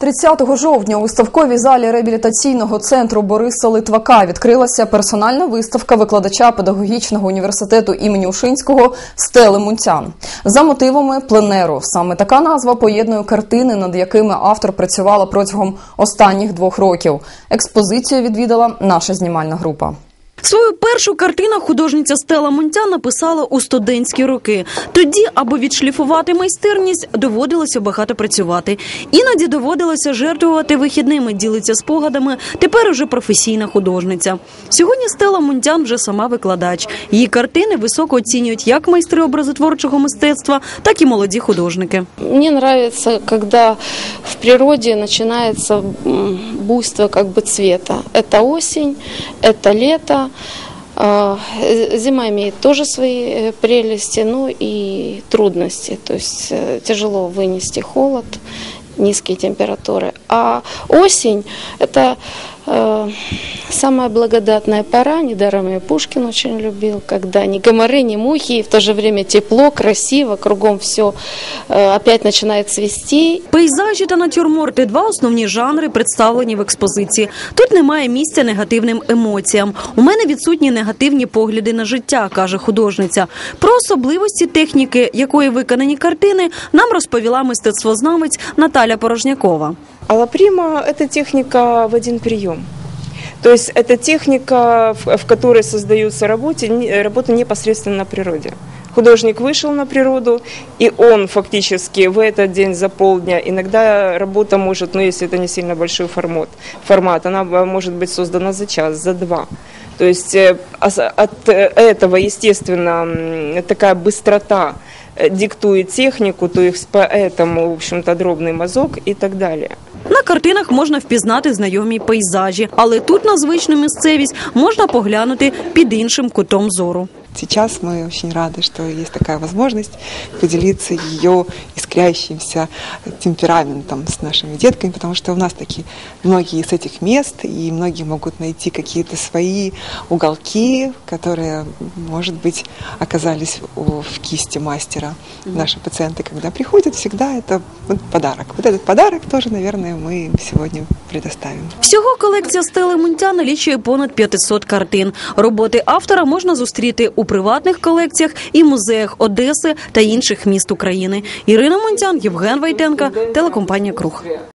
30 жовтня у виставковій залі реабілітаційного центру Бориса Литвака відкрилася персональна виставка викладача педагогічного університету імені Ушинського Стели Мунцян за мотивами пленеру. Саме така назва поєднує картини, над якими автор працювала протягом останніх двох років. Експозицію відвідала наша знімальна група. Свою першу картину художниця Стела Мунтя написала у студентські роки. Тоді, аби відшліфувати майстерність, доводилося багато працювати. Іноді доводилося жертвувати вихідними, ділиться спогадами. Тепер уже професійна художниця. Сьогодні Стела Мунтян вже сама викладач. Її картини високо оцінюють як майстри образотворчого мистецтва, так і молоді художники. Мне нравится, когда в природе начинается м, буйство как бы цвета. Это осень, это лето. А, э, Зима имеет тоже свои э, прелести, ну и трудности. То есть э, тяжело вынести холод, низкие температуры. А осень – это э, самая благодатная пора. Недаром ее Пушкин очень любил, когда ни комары, ни мухи, и в то же время тепло, красиво, кругом все опять начинает цвести. Пейзажі та натюрморти два основні жанри представлені в експозиції. Тут немає місця негативним емоціям. У мене відсутні негативні погляди на життя, каже художниця. Про особливості техніки, якої виконані картини, нам розповіла мистецтвознавець Наталя Порожнякова. Аллаприма – это техника в один прием. То есть это техника, в, в которой создаются работы, работы непосредственно на природе. Художник вышел на природу, и он фактически в этот день за полдня, иногда работа может, ну если это не сильно большой формат, формат она э, может быть создана за час, за два. То есть э, от э, этого, естественно, такая быстрота диктует технику, то есть поэтому, в общем-то, дробный мазок и так далее. На картинах можна впізнати знайомі пейзажі, але тут на звичну місцевість можна поглянути під іншим кутом зору. Сейчас мы очень рады, что есть такая возможность поделиться ее искрящимся темпераментом с нашими детками, потому что у нас такие многие с этих мест, и многие могут найти какие-то свои уголки, которые, может быть, оказались у- в кисти мастера. Наши пациенты, когда приходят, всегда это вот подарок. Вот этот подарок тоже, наверное, мы им сегодня предоставим. Всього колекція Стели Мунтя налічує понад 500 картин. Роботи автора можна зустріти у приватних колекціях і музеях Одеси та інших міст України. Ірина Монтян, Євген Вайтенка, телекомпанія Круг.